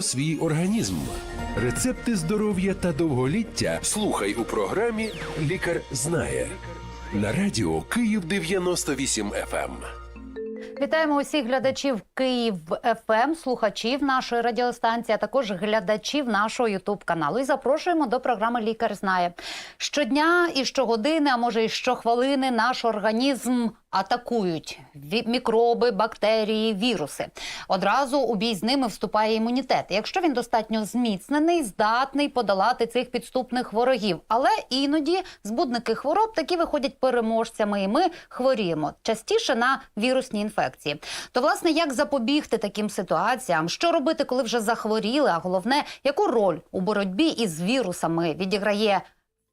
свій організм. Рецепти здоров'я та довголіття слухай у програмі Лікар знає на радіо Київ 98 FM. Вітаємо усіх глядачів Київ ФМ, слухачів нашої радіостанції, а також глядачів нашого Ютуб каналу. І запрошуємо до програми Лікар знає щодня і щогодини, а може і щохвилини, наш організм атакують мікроби, бактерії, віруси. Одразу у бій з ними вступає імунітет. Якщо він достатньо зміцнений, здатний подолати цих підступних ворогів. Але іноді збудники хвороб такі виходять переможцями, і ми хворіємо частіше на вірусні інфекції. То, власне, як запобігти таким ситуаціям? Що робити, коли вже захворіли? А головне, яку роль у боротьбі із вірусами відіграє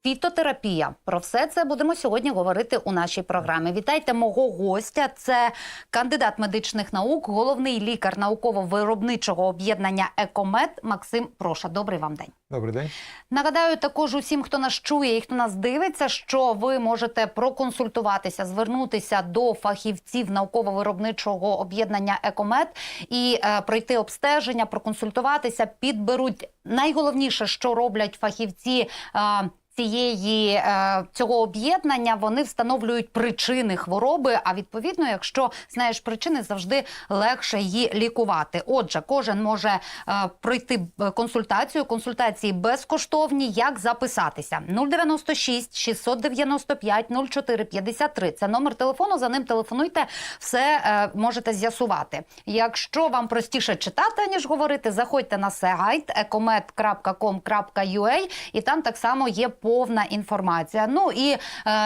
Фітотерапія про все це будемо сьогодні говорити у нашій програмі. Вітайте мого гостя. Це кандидат медичних наук, головний лікар науково-виробничого об'єднання Екомед Максим Проша. Добрий вам день. Добрий день. Нагадаю також усім, хто нас чує і хто нас дивиться, що ви можете проконсультуватися, звернутися до фахівців науково-виробничого об'єднання Екомед і е, пройти обстеження, проконсультуватися, підберуть найголовніше, що роблять фахівці. Е, Цієї е, цього об'єднання вони встановлюють причини хвороби. А відповідно, якщо знаєш причини, завжди легше її лікувати. Отже, кожен може е, пройти е, консультацію. Консультації безкоштовні. Як записатися? 096 695 04 53. Це номер телефону. За ним телефонуйте. Все можете з'ясувати. Якщо вам простіше читати ніж говорити, заходьте на сайт ecomed.com.ua і там так само є повна інформація. Ну і е,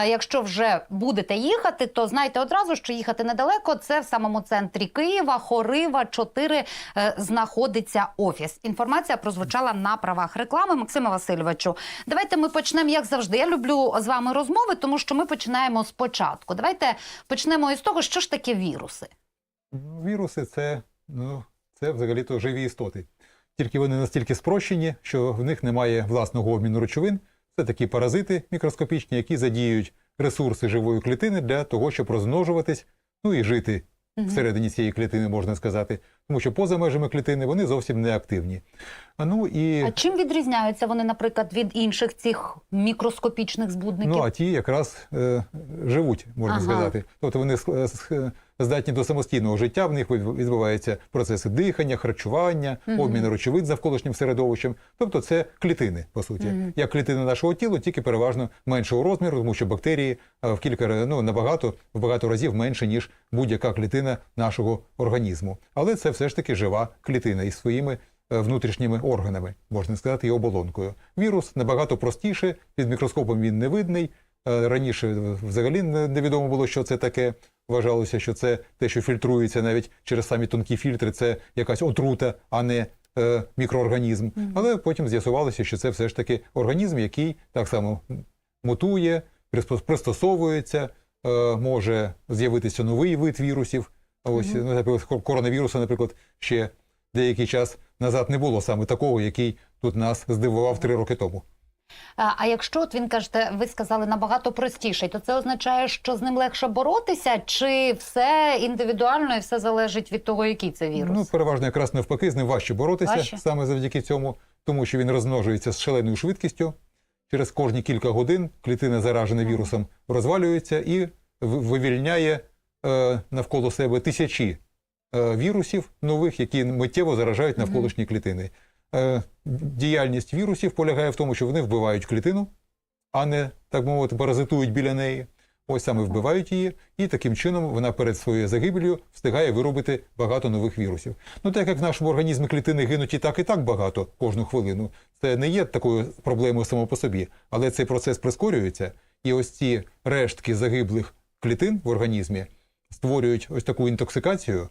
якщо вже будете їхати, то знайте одразу, що їхати недалеко. Це в самому центрі Києва, Хорива 4 е, знаходиться офіс. Інформація прозвучала на правах реклами. Максиме Васильовичу, давайте ми почнемо як завжди. Я люблю з вами розмови, тому що ми починаємо спочатку. Давайте почнемо із того, що ж таке віруси. Віруси це, ну, це взагалі-то живі істоти. Тільки вони настільки спрощені, що в них немає власного обміну речовин. Це такі паразити мікроскопічні, які задіюють ресурси живої клітини для того, щоб розмножуватись, ну і жити всередині цієї клітини, можна сказати. Тому що поза межами клітини вони зовсім не активні. А ну і А чим відрізняються вони, наприклад, від інших цих мікроскопічних збудників? Ну, а ті якраз е, живуть, можна Ага. сказати. Тобто вони здатні до самостійного життя, в них від- відбуваються процеси дихання, харчування, обміну речовин з навколишнім середовищем. Тобто це клітини, по суті. Як клітини нашого тіла, тільки переважно меншого розміру, тому що бактерії е, в кілька ну, набагато, в багато разів менше, ніж будь-яка клітина нашого організму. Але це все ж таки жива клітина із своїми е, внутрішніми органами, можна сказати, і оболонкою. Вірус набагато простіше, під мікроскопом він не видний. Е, Раніше взагалі невідомо було, що це таке. Вважалося, що це те, що фільтрується навіть через самі тонкі фільтри, це якась отрута, а не е, мікроорганізм. Але потім з'ясувалося, що це все ж таки організм, який так само мутує, пристосовується, е, може з'явитися новий вид вірусів. Ось, ну, наприклад, кор- коронавірусу, наприклад, ще деякий час назад не було саме такого, який тут нас здивував три роки тому. А, а якщо от він кажете, ви сказали набагато простіший, то це означає, що з ним легше боротися, чи все індивідуально і все залежить від того, який це вірус? Ну, переважно якраз навпаки, з ним важче боротися Важче? саме завдяки цьому, тому що він розмножується з шаленою швидкістю. Через кожні кілька годин клітина заражена вірусом розвалюється і вивільняє е, навколо себе тисячі е, вірусів нових, які миттєво заражають навколишні клітини. Е, діяльність вірусів полягає в тому, що вони вбивають клітину, а не, так мовити, паразитують біля неї. Ось саме вбивають її, і таким чином вона перед своєю загибелью встигає виробити багато нових вірусів. Ну так як в нашому організмі клітини гинуть і так, і так багато кожну хвилину, це не є такою проблемою само по собі, але цей процес прискорюється, і ось ці рештки загиблих клітин в організмі створюють ось таку інтоксикацію,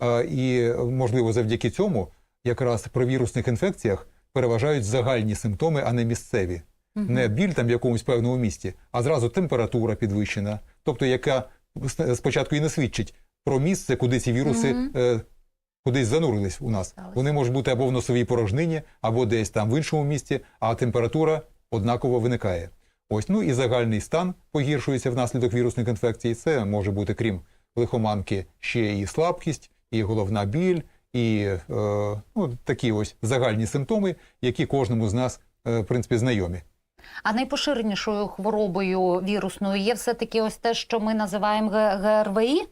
а, і можливо завдяки цьому якраз при вірусних інфекціях переважають загальні симптоми, а не місцеві. Не біль там в якомусь певному місті, а зразу температура підвищена, тобто яка спочатку і не свідчить про місце, куди ці віруси е, кудись занурились у нас. Сталося. Вони можуть бути або в носовій порожнині, або десь там в іншому місці, а температура однаково виникає. Ось ну і загальний стан погіршується внаслідок вірусних інфекцій. Це може бути, крім лихоманки, ще і слабкість, і головна біль, і е, ну, такі ось загальні симптоми, які кожному з нас е, в принципі знайомі. А найпоширенішою хворобою вірусною є все-таки ось те, що ми називаємо ГРВІ?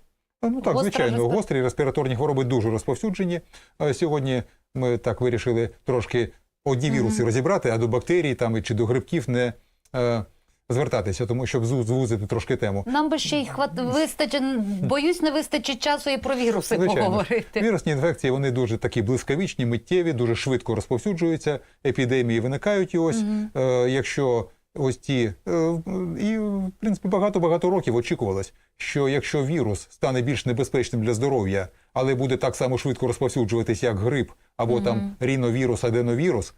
Ну так, Гостра звичайно, респі- гострі респіраторні хвороби дуже розповсюджені. Е, Сьогодні ми так вирішили трошки одні віруси розібрати, а до бактерій там чи до грибків не е, звертатися, тому щоб звузити трошки тему. Нам би ще й хват... вистачить, боюсь, не вистачить часу і про віруси Звичайно. поговорити. Вірусні інфекції вони дуже такі блискавичні, миттєві, дуже швидко розповсюджуються. Епідемії виникають. І ось е, якщо ось ті е, і в принципі багато багато років очікувалось, що якщо вірус стане більш небезпечним для здоров'я, але буде так само швидко розповсюджуватись, як грип або там ріновірус, аденовірус.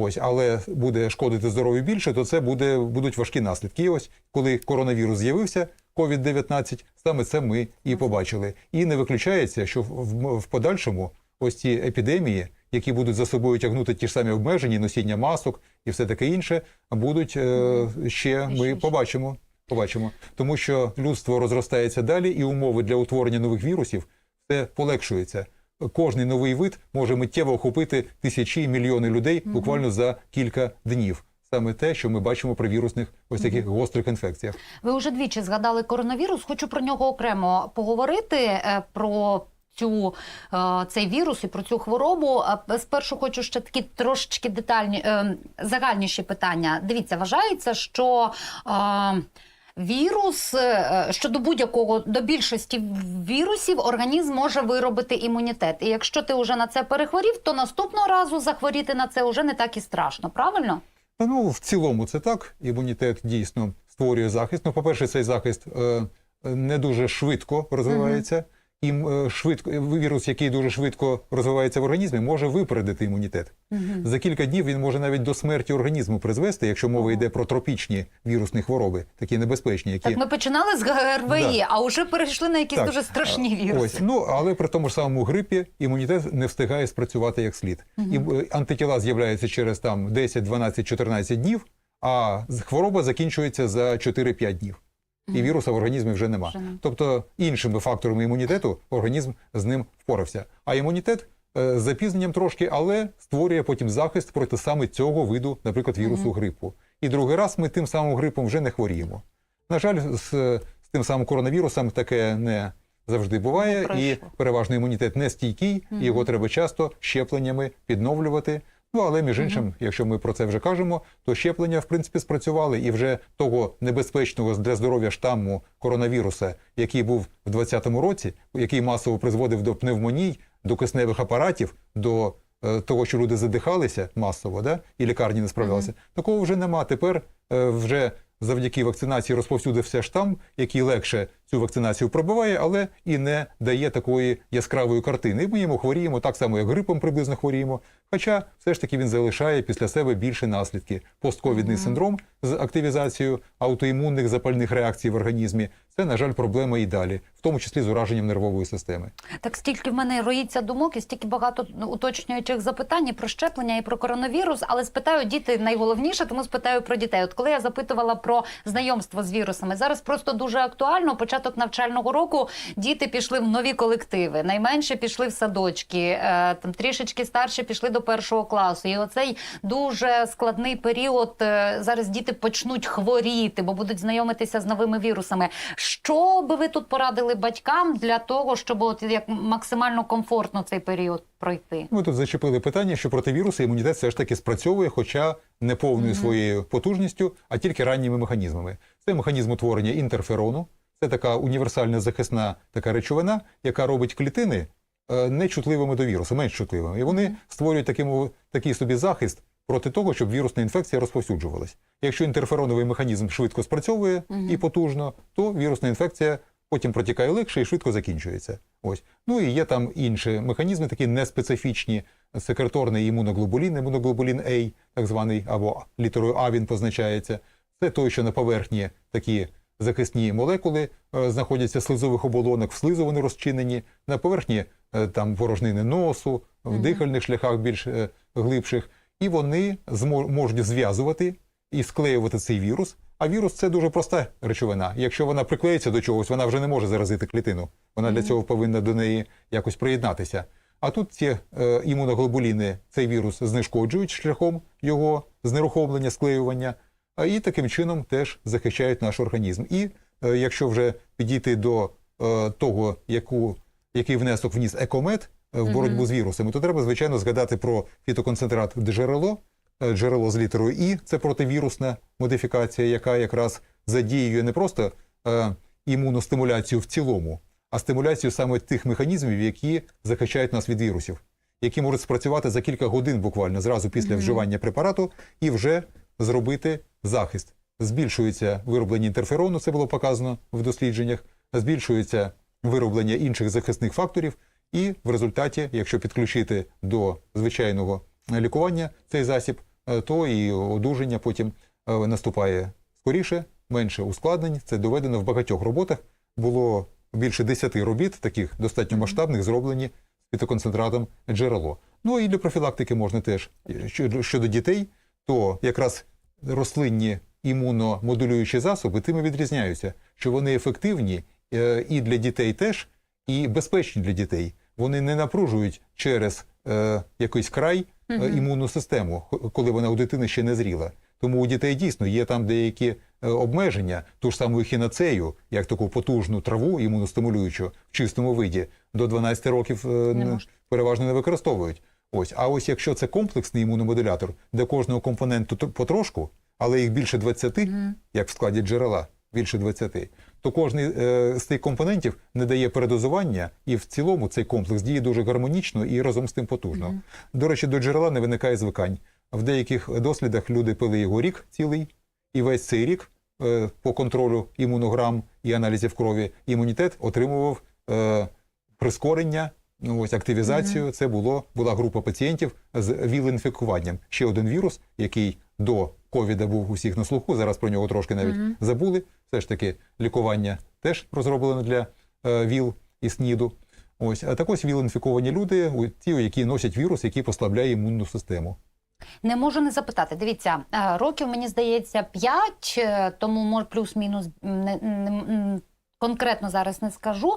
Ось, але буде шкодити здоров'ю більше, то це буде будуть важкі наслідки. І ось коли коронавірус з'явився, COVID-19, саме це ми і побачили. І не виключається, що в, в- в подальшому ось ці епідемії, які будуть за собою тягнути ті ж самі обмеження, носіння масок і все таке інше, будуть е, ще ми побачимо. Побачимо, тому що людство розростається далі, і умови для утворення нових вірусів все полегшується. Кожний новий вид може миттєво охопити тисячі і мільйони людей буквально за кілька днів. Саме те, що ми бачимо при вірусних ось таких гострих інфекціях. Ви вже двічі згадали коронавірус. Хочу про нього окремо поговорити. е, Про цю е, цей вірус і про цю хворобу. Спершу хочу ще такі трошечки детальні е, загальніші питання. Дивіться, вважається, що. Е, Вірус е, щодо будь-якого до більшості вірусів організм може виробити імунітет. І якщо ти вже на це перехворів, то наступного разу захворіти на це вже не так і страшно. Правильно? Та, Ну, в цілому це так. Імунітет дійсно створює захист. Ну, по-перше, цей захист е, не дуже швидко розвивається. І е, швидко вірус, який дуже швидко розвивається в організмі, може випередити імунітет. За кілька днів він може навіть до смерті організму призвести, якщо мова йде про тропічні вірусні хвороби, такі небезпечні, які Так ми починали з ГРВІ, Да. а вже перейшли на якісь Так, дуже страшні віруси. Ось, ну але при тому ж самому грипі імунітет не встигає спрацювати як слід. І е, антитіла з'являються через там 10, 12, 14 днів, а хвороба закінчується за 4-5 днів. І віруса в організмі вже нема. Тобто іншими факторами імунітету організм з ним впорався. А імунітет е, з запізненням трошки, але створює потім захист проти саме цього виду, наприклад, вірусу грипу. І другий раз ми тим самим грипом вже не хворіємо. На жаль, з, з тим самим коронавірусом таке не завжди буває, і переважно імунітет не стійкий, і його треба часто щепленнями підновлювати. Ну але між іншим, якщо ми про це вже кажемо, то щеплення в принципі спрацювали, і вже того небезпечного для здоров'я штаму коронавіруса, який був в 2020 році, який масово призводив до пневмоній, до кисневих апаратів, до е, того, що люди задихалися масово, да, і лікарні не справлялися. Такого вже нема. Тепер е, вже завдяки вакцинації розповсюдився штам, який легше цю вакцинацію пробиває, але і не дає такої яскравої картини. І ми йому хворіємо так само, як грипом приблизно хворіємо. Хоча все ж таки він залишає після себе більше наслідки. Постковідний синдром з активізацією аутоімунних запальних реакцій в організмі. Це, на жаль, проблема і далі, в тому числі з ураженням нервової системи. Так стільки в мене роїться думок і стільки багато ну, уточнюючих запитань і про щеплення і про коронавірус. Але спитаю діти найголовніше, тому спитаю про дітей. От коли я запитувала про знайомство з вірусами, зараз просто дуже актуально. Початок навчального року діти пішли в нові колективи. Найменше пішли в садочки, е, там трішечки старші пішли до першого класу. І оцей дуже складний період. е, Зараз діти почнуть хворіти, бо будуть знайомитися з новими вірусами. Що би ви тут порадили батькам для того, щоб от як максимально комфортно цей період пройти? Ми тут зачепили питання, що проти вірусу імунітет все ж таки спрацьовує, хоча не повною своєю потужністю, а тільки ранніми механізмами. Це механізм утворення інтерферону. Це така універсальна захисна така речовина, яка робить клітини е, нечутливими до вірусу, менш чутливими. І вони створюють таким, такий собі захист проти того, щоб вірусна інфекція розповсюджувалась. Якщо інтерфероновий механізм швидко спрацьовує і потужно, то вірусна інфекція потім протікає легше і швидко закінчується. Ось. Ну і є там інші механізми, такі неспецифічні, секреторний імуноглобулін, імуноглобулін А, так званий, або літерою А він позначається. Це той, що на поверхні такі захисні молекули е, знаходяться слизових оболонок, в слизу вони розчинені, на поверхні е, там порожнини носу, в дихальних шляхах більш е, глибших, і вони можуть зв'язувати і склеювати цей вірус. А вірус це дуже проста речовина. Якщо вона приклеїться до чогось, вона вже не може заразити клітину. Вона для цього повинна до неї якось приєднатися. А тут ці імуноглобуліни цей вірус знешкоджують шляхом його знерухомлення, склеювання, і таким чином теж захищають наш організм. І е, якщо вже підійти до е, того, яку, який внесок вніс екомет е, в боротьбу з вірусами, то треба, звичайно, згадати про фітоконцентрат джерело, джерело з літерою І, це противірусна модифікація, яка якраз задіює не просто імуностимуляцію в цілому, а стимуляцію саме тих механізмів, які захищають нас від вірусів, які можуть спрацювати за кілька годин буквально зразу після вживання препарату і вже зробити захист. Збільшується вироблення інтерферону, це було показано в дослідженнях, збільшується вироблення інших захисних факторів, і в результаті, якщо підключити до звичайного лікування цей засіб, е, то і одужання потім е, наступає скоріше, менше ускладнень. Це доведено в багатьох роботах. Було більше 10 робіт, таких достатньо масштабних, зроблені з фітоконцентратом джерело. Ну і для профілактики можна теж щодо, щодо дітей, то якраз рослинні імуномодулюючі засоби тими відрізняються, що вони ефективні е, і для дітей теж, і безпечні для дітей. Вони не напружують через е, якийсь край е, імунну систему, коли вона у дитини ще не зріла. Тому у дітей дійсно є там деякі е, обмеження, ту ж саму хінацею, як таку потужну траву імуностимулюючу в чистому виді, до 12 років е, Не переважно не використовують. Ось, а ось якщо це комплексний імуномодулятор, де кожного компоненту тр- потрошку, але їх більше 20, як в складі джерела, більше 20, то е, з цих компонентів не дає передозування, і в цілому цей комплекс діє дуже гармонічно і разом з тим потужно. До речі, до джерела не виникає звикань. В деяких дослідах люди пили його рік цілий, і весь цей рік е, по контролю імунограм і аналізів крові імунітет отримував е, прискорення, ось активізацію. Це було була група пацієнтів з віл-інфікуванням. Ще один вірус, який до ковіда був усіх на слуху. Зараз про нього трошки навіть забули. Все ж таки лікування теж розроблено для е, ВІЛ і СНІДу. Ось а так ось віл-інфіковані люди, ті, які носять вірус, який послабляє імунну систему. Не можу не запитати. Дивіться, е, років мені здається 5, тому може плюс-мінус конкретно зараз не скажу.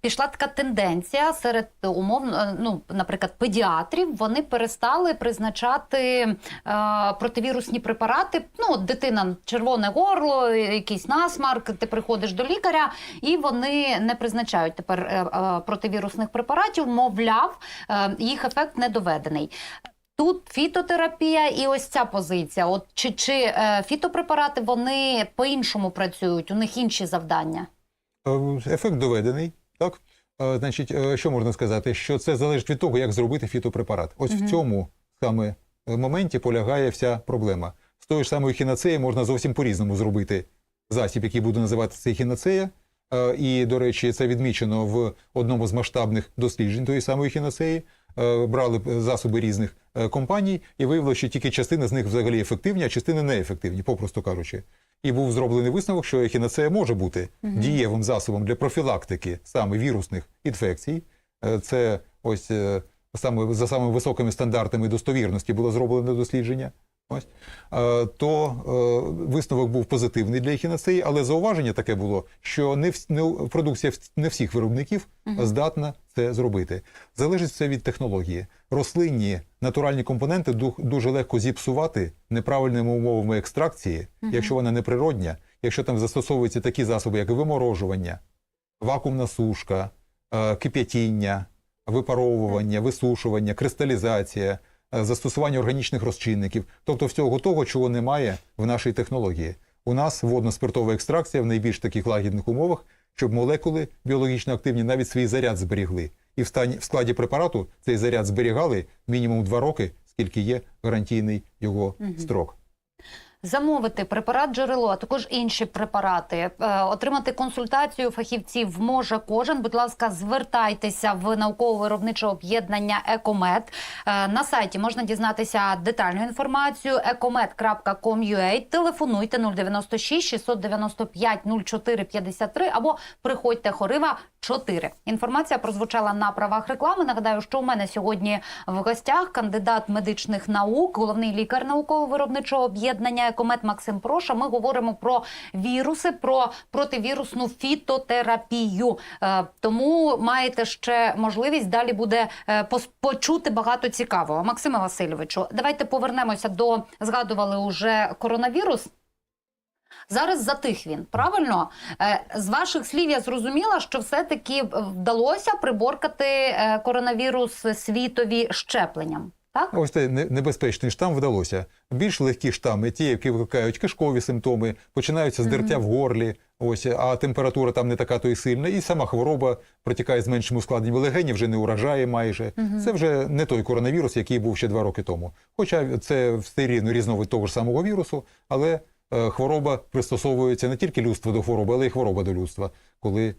Пішла така тенденція серед умовно, е, ну, наприклад, педіатрів. Вони перестали призначати е, противірусні препарати. Ну, дитина червоне горло, якийсь насмарк. Ти приходиш до лікаря, і вони не призначають тепер е, противірусних препаратів. Мовляв, їх ефект не доведений. Тут фітотерапія і ось ця позиція. От чи, чи е, фітопрепарати вони по-іншому працюють, у них інші завдання? Е, Ефект доведений, так? Е, Значить, е, що можна сказати? Що це залежить від того, як зробити фітопрепарат. Ось в цьому саме е, моменті полягає вся проблема. З тої ж самої хінацеї можна зовсім по-різному зробити засіб, який буде називатися хінацея. Е, І, до речі, це відмічено в одному з масштабних досліджень тої самої хінацеї. Е, Брали засоби різних е, компаній і виявилося, що тільки частина з них взагалі ефективні, а частини неефективні, попросту кажучи. І був зроблений висновок, що ехінацея може бути дієвим засобом для профілактики саме вірусних інфекцій. Це ось саме за самими високими стандартами достовірності було зроблено дослідження. Ось Е, то е, висновок був позитивний для ехінацеї, але зауваження таке було, що не, вс- не продукція не всіх виробників здатна це зробити. Залежить все від технології. Рослинні натуральні компоненти дуже легко зіпсувати неправильними умовами екстракції, якщо вона неприродня, якщо там застосовуються такі засоби, як виморожування, вакуумна сушка, е, кип'ятіння, випаровування, висушування, кристалізація, застосування органічних розчинників, тобто всього того, чого немає в нашій технології. У нас водно-спиртова екстракція в найбільш таких лагідних умовах, щоб молекули біологічно активні навіть свій заряд зберігли. І в, стані, в складі препарату цей заряд зберігали мінімум 2 роки, скільки є гарантійний його строк. Замовити препарат джерело, а також інші препарати, е, отримати консультацію фахівців може кожен. Будь ласка, звертайтеся в науково-виробниче об'єднання Екомед. Е, На сайті можна дізнатися детальну інформацію ecomed.com.ua. Телефонуйте 096 695 04 53 або приходьте Хорива 4. Інформація прозвучала на правах реклами. Нагадаю, що у мене сьогодні в гостях кандидат медичних наук, головний лікар науково-виробничого об'єднання екомет Максим Проша. Ми говоримо про віруси, про противірусну фітотерапію. Е, Тому маєте ще можливість далі буде е, почути багато цікавого. Максиме Васильовичу, давайте повернемося до згадували уже коронавірус. Зараз затих він, правильно? Е, З ваших слів я зрозуміла, що все-таки вдалося приборкати коронавірус світові щепленням. Так? Ось цей небезпечний штам вдалося. Більш легкі штами, ті, які викликають кишкові симптоми, починаються з дертя в горлі, ось, а температура там не така то й сильна, і сама хвороба протікає з меншим ускладненням легенів, вже не уражає майже. Це вже не той коронавірус, який був ще два роки тому. Хоча це все рівно різновид того ж самого вірусу, але е, хвороба пристосовується не тільки людство до хвороби, але й хвороба до людства, коли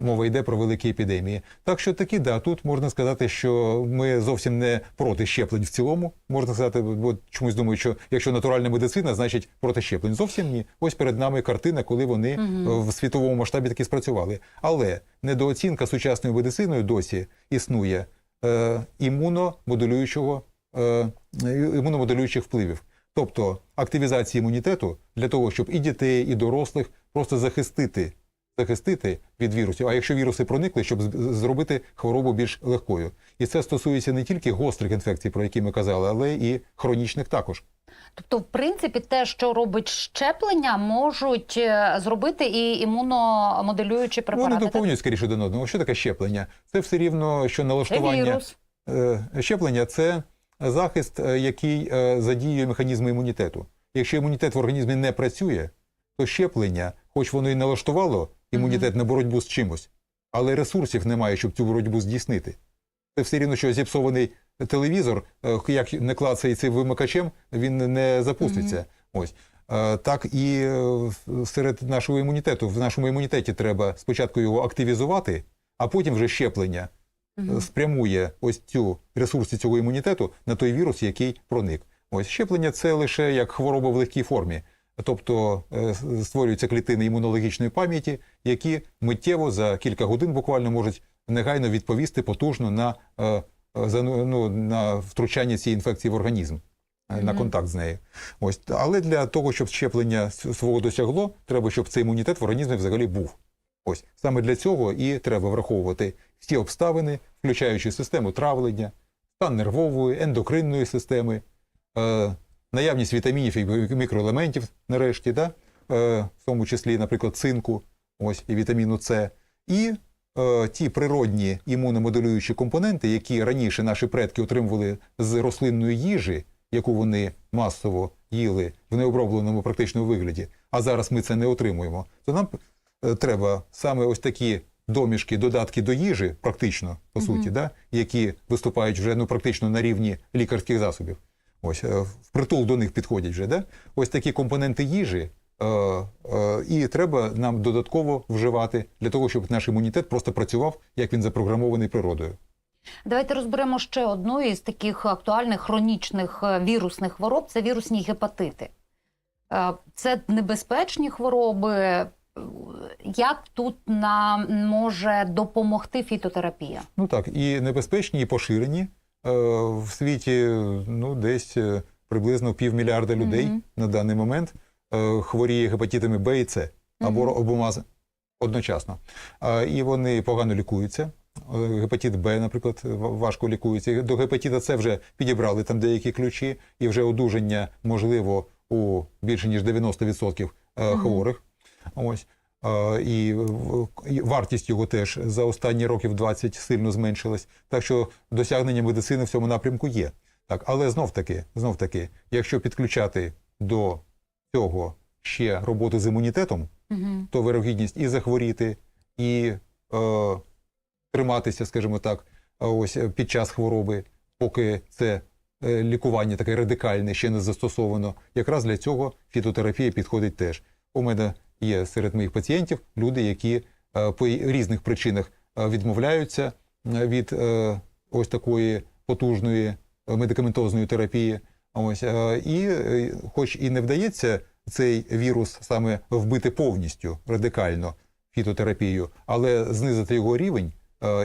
мова йде про великі епідемії. Так що таки, да, тут можна сказати, що ми зовсім не проти щеплень в цілому. Можна сказати, бо чомусь думаю, що якщо натуральна медицина, значить проти щеплень. Зовсім ні. Ось перед нами картина, коли вони е, в світовому масштабі таки спрацювали. Але недооцінка сучасною медициною досі існує е, імуномодулюючого е, імуномодулюючих впливів. Тобто активізації імунітету для того, щоб і дітей, і дорослих просто захистити захистити від вірусів. А якщо віруси проникли, щоб зробити хворобу більш легкою. І це стосується не тільки гострих інфекцій, про які ми казали, але і хронічних також. Тобто, в принципі, те, що робить щеплення, можуть е, зробити і імуномоделюючі препарати. Вони доповнюють скоріше один одного. Що таке щеплення? Це все рівно, що налаштування. вірус. Е, Щеплення це захист, е, який задіює механізми імунітету. Якщо імунітет в організмі не працює, то щеплення, хоч воно і налаштувало імунітет на боротьбу з чимось, але ресурсів немає, щоб цю боротьбу здійснити. Це все рівно, що зіпсований телевізор, е, як не клацається вимикачем, він не запуститься. Ось. Е, Так і е, серед нашого імунітету. В нашому імунітеті треба спочатку його активізувати, а потім вже щеплення спрямує ось цю ресурси цього імунітету на той вірус, який проник. Ось щеплення це лише як хвороба в легкій формі. Тобто е, створюються клітини імунологічної пам'яті, які миттєво за кілька годин буквально можуть негайно відповісти потужно на, е, е, ну, на втручання цієї інфекції в організм, на контакт з нею. Ось. Але для того, щоб щеплення свого досягло, треба, щоб цей імунітет в організмі взагалі був. Ось саме для цього і треба враховувати всі обставини, включаючи систему травлення, стан нервової, ендокринної системи, наявність вітамінів і мікроелементів, нарешті, да? е, в тому числі, наприклад, цинку, ось і вітаміну С, і е, ті природні імуномоделюючі компоненти, які раніше наші предки отримували з рослинної їжі, яку вони масово їли в необробленому практичному вигляді, а зараз ми це не отримуємо, то нам е, треба саме ось такі домішки, додатки до їжі, практично, по суті, да, які виступають вже ну, практично на рівні лікарських засобів. Ось е, впритул до них підходять вже. Да? Ось такі компоненти їжі. е, е, І треба нам додатково вживати для того, щоб наш імунітет просто працював, як він запрограмований природою. Давайте розберемо ще одну із таких актуальних хронічних вірусних хвороб це вірусні гепатити. Це небезпечні хвороби. Як тут нам може допомогти фітотерапія? Ну так, і небезпечні, і поширені. Е, В світі ну, десь е, приблизно півмільярда людей Мгм. на даний момент е, хворіє гепатитами Б і С або обома одночасно. І вони погано лікуються. Гепатит Б, наприклад, важко лікується. До гепатита С вже підібрали там деякі ключі, і вже одужання можливо у більше ніж 90% е, хворих. Ось. Е, І в- і вартість його теж за останні років 20 сильно зменшилась. Так що досягнення медицини в цьому напрямку є. Так, але знов таки, знов таки, якщо підключати до цього ще роботу з імунітетом, Угу. то вирогідність і захворіти, і е, триматися, скажімо так, ось е, під час хвороби, поки це е, лікування таке радикальне ще не застосовано. Якраз для цього фітотерапія підходить теж. У мене є серед моїх пацієнтів люди, які е, по різних причинах е, відмовляються е, від ось такої потужної медикаментозної терапії. Ось і, хоч і не вдається цей вірус саме вбити повністю радикально фітотерапією, але знизити його рівень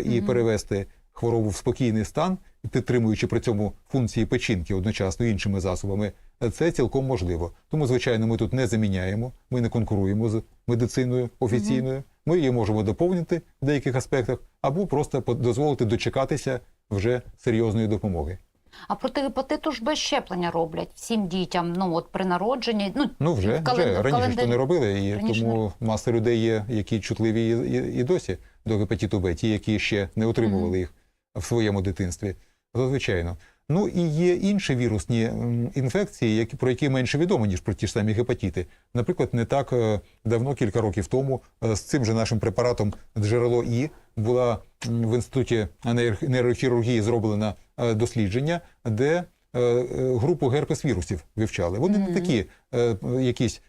і перевести хворобу в спокійний стан, підтримуючи при цьому функції печінки одночасно іншими засобами, це цілком можливо. Тому, звичайно, ми тут не заміняємо, ми не конкуруємо з медициною офіційною. Ми її можемо доповнити в деяких аспектах, або просто дозволити дочекатися вже серйозної допомоги. А проти гепатиту ж без щеплення роблять всім дітям. Ну от при народженні. Ну Ну вже, кален- вже раніше ж то не робили, і Раніше тому маса людей є, які чутливі і, і, і досі до гепатиту Б, ті, які ще не отримували їх в своєму дитинстві. Звичайно. Ну і є інші вірусні інфекції, які про які менше відомо, ніж про ті ж самі гепатити. Наприклад, не так е, давно, кілька років тому, е, з цим же нашим препаратом джерело І була в інституті нейр- нейрохірургії зроблено е, дослідження, де групу герпес вірусів вивчали. Вони не такі якісь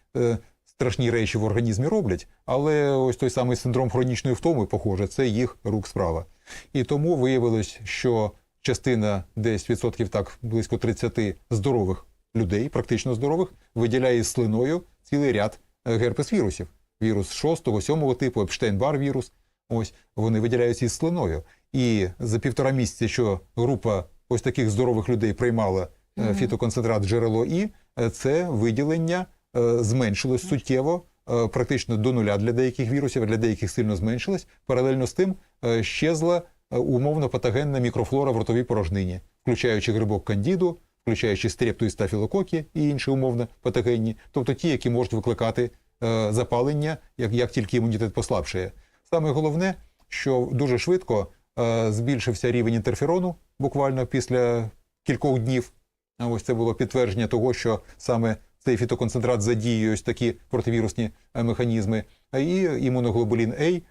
страшні речі в організмі роблять, але ось той самий синдром хронічної втоми, похоже, це їх рук справа. І тому виявилось, що частина десь відсотків так близько 30 здорових людей, практично здорових, виділяє з слиною цілий ряд е, герпес-вірусів. Вірус 6, 7 типу, Епштейн-Бар вірус. Ось вони виділяються із слиною. І за півтора місяця, що група ось таких здорових людей приймала е, фітоконцентрат джерело І, е, це виділення зменшилось суттєво, практично до нуля для деяких вірусів, а для деяких сильно зменшилось. Паралельно з тим щезла умовно патогенна мікрофлора в ротовій порожнині, включаючи грибок кандіду, включаючи стрепту і стафілококи і інші умовно патогенні, тобто ті, які можуть викликати е, запалення, як, як тільки імунітет послабшає. Саме головне, що дуже швидко е, збільшився рівень інтерферону буквально після кількох днів. А ось це було підтвердження того, що саме цей фітоконцентрат задіює ось такі противірусні е, механізми. І імуноглобулін А, е,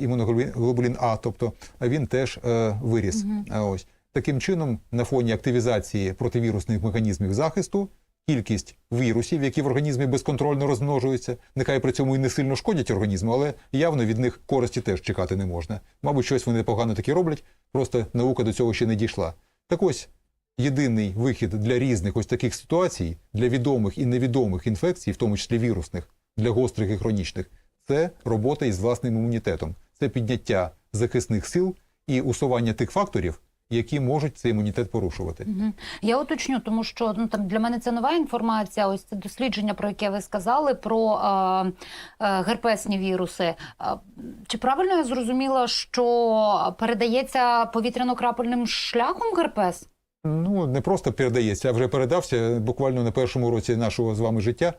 імуноглобулін А, тобто він теж е, виріс. А ось таким чином, на фоні активізації противірусних механізмів захисту, кількість вірусів, які в організмі безконтрольно розмножуються, нехай при цьому і не сильно шкодять організму, але явно від них користі теж чекати не можна. Мабуть, щось вони погано таки роблять, просто наука до цього ще не дійшла. Так ось єдиний вихід для різних ось таких ситуацій, для відомих і невідомих інфекцій, в тому числі вірусних, для гострих і хронічних, це робота із власним імунітетом, це підняття захисних сил і усування тих факторів, які можуть цей імунітет порушувати. Я уточню, тому що ну там для мене це нова інформація. Ось це дослідження, про яке ви сказали, про е, е, герпесні віруси. Чи правильно я зрозуміла, що передається повітряно-крапельним шляхом герпес? Ну, не просто передається, а вже передався буквально на першому році нашого з вами життя.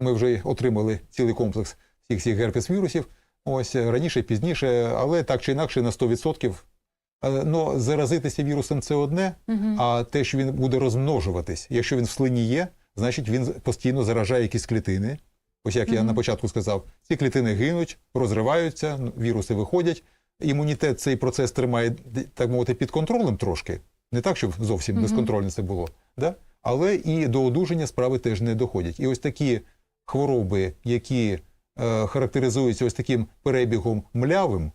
Ми вже отримали цілий комплекс всіх цих герпес-вірусів. Ось е, раніше, пізніше, але так чи інакше на 100%. Е, Ну, заразитися вірусом це одне, а те, що він буде розмножуватись, якщо він в слині є, значить він постійно заражає якісь клітини. Ось як я на початку сказав, ці клітини гинуть, розриваються, ну, віруси виходять. Імунітет цей процес тримає, так мовити, під контролем трошки. Не так, щоб зовсім безконтрольно це було. Да? Але і до одужання справи теж не доходять. І ось такі хвороби, які характеризуються ось таким перебігом млявим,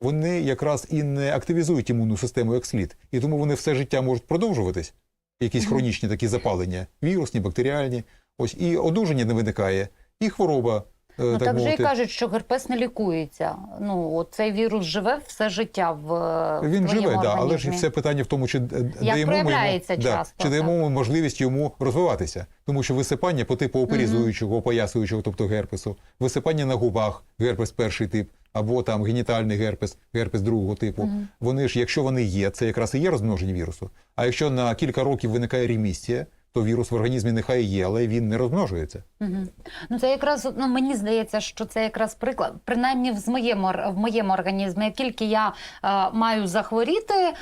вони якраз і не активізують імунну систему як слід. І тому вони все життя можуть продовжуватись. Якісь хронічні такі запалення, вірусні, бактеріальні. Ось і одужання не виникає, і хвороба. Е, Ну так так же і кажуть, що герпес не лікується. Ну от цей вірус живе все життя в е, Він живе, твоєму да, але ж організмі. все питання в тому, чи даємо йому, да, чи даємо ми можливість йому розвиватися. Тому що висипання по типу оперізуючого, опоясуючого, тобто герпесу, висипання на губах, герпес перший тип, або там генітальний герпес, герпес другого типу. Вони ж, якщо вони є, це якраз і є розмноження вірусу. А якщо на кілька років виникає ремісія, то вірус в організмі нехай є, але він не розмножується. Мгм. Ну це якраз ну мені здається, що це якраз приклад, принаймні в моєму в моєму організмі. Як тільки я е, маю захворіти, е,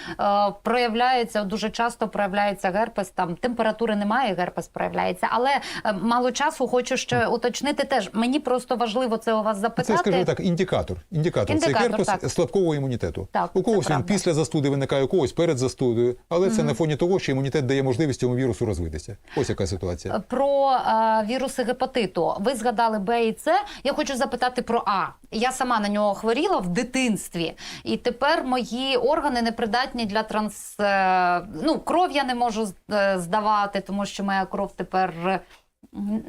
проявляється дуже часто проявляється герпес. Там температури немає, герпес проявляється. Але е, мало часу хочу ще уточнити. Теж мені просто важливо це у вас запитати. Це, скажімо так, індикатор. Індикатор, Індикатор, це герпес так. слабкого імунітету. Так, у когось він правда. після застуди виникає, у когось перед застудою, але це на фоні того, що імунітет дає можливість цьому вірусу розвитися. Ось яка ситуація. Про е, віруси гепатиту. Ви згадали Б і С. Я хочу запитати про А. Я сама на нього хворіла в дитинстві, і тепер мої органи непридатні для транс. Е, ну, кров я не можу е, здавати, тому що моя кров тепер.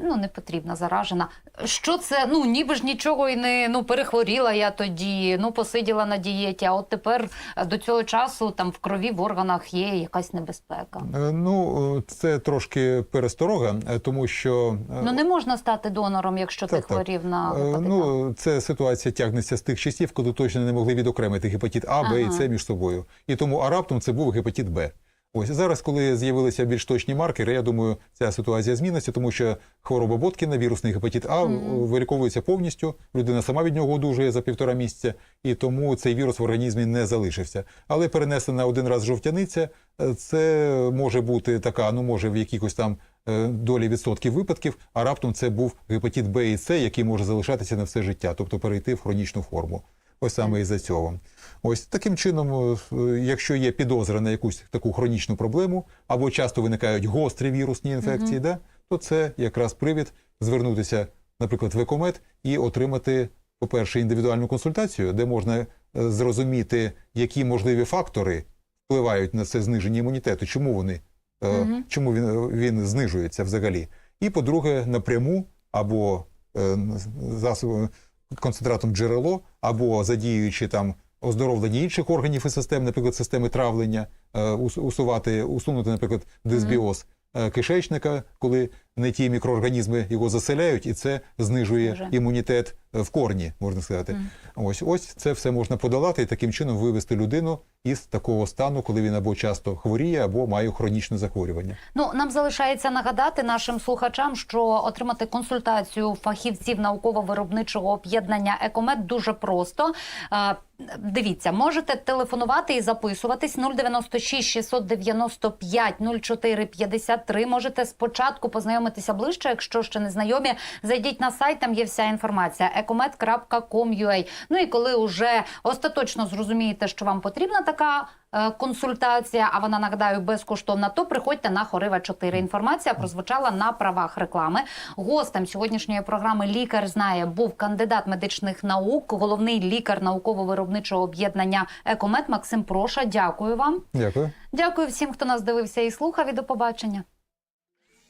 Ну, не потрібна заражена. Що це? Ну, ніби ж нічого і не ну, перехворіла я тоді, ну, посиділа на дієті, а от тепер е, до цього часу там в крові в органах є якась небезпека. Е, Ну, е, це трошки пересторога, тому що Ну, не можна стати донором, якщо ти Так, так. хворів на гепатит Ну, це ситуація тягнеться з тих часів, коли точно не могли відокремити гепатит А, Б і С між собою. І тому а раптом це був гепатит Б. Ось зараз, коли з'явилися більш точні маркери, я думаю, ця ситуація зміниться, тому що хвороба Боткіна, вірусний гепатит А, Мгм. виліковується повністю. Людина сама від нього одужує за півтора місяця, і тому цей вірус в організмі не залишився. Але перенесена один раз жовтяниця, е, це може бути така, ну може в якихось там е, долі відсотків випадків, а раптом це був гепатит Б і С, який може залишатися на все життя, тобто перейти в хронічну форму. Ось саме із-за цього. Ось таким чином, е, якщо є підозра на якусь таку хронічну проблему, або часто виникають гострі вірусні інфекції, да, то це якраз привід звернутися, наприклад, в екомет і отримати, по-перше, індивідуальну консультацію, де можна е, зрозуміти, які можливі фактори впливають на це зниження імунітету, чому вони е, Мгм. чому він, він знижується взагалі. І, по-друге, напряму або засобом концентратом джерело, або задіюючи там оздоровлення інших органів і систем, наприклад, системи травлення, е, усувати, усунути, наприклад, дисбіоз е, кишечника, коли не ті мікроорганізми його заселяють, і це знижує Дуже. імунітет е, в корні, можна сказати. Ось ось це все можна подолати і таким чином вивести людину із такого стану, коли він або часто хворіє, або має хронічне захворювання. Ну нам залишається нагадати нашим слухачам, що отримати консультацію фахівців науково-виробничого об'єднання Екомет дуже просто. Е, Дивіться, можете телефонувати і записуватись 096 695 04 53. Можете спочатку познайомитися ближче, якщо ще не знайомі. Зайдіть на сайт, там є вся інформація ecomed.com.ua. Ну і коли вже остаточно зрозумієте, що вам потрібна така е, консультація, а вона нагадаю безкоштовна, то приходьте на Хорива 4. Інформація прозвучала на правах реклами. Гостем сьогоднішньої програми Лікар знає був кандидат медичних наук, головний лікар науково-виробничого об'єднання Екомет Максим Проша. Дякую вам. Дякую. Дякую всім, хто нас дивився і слухав. І до побачення.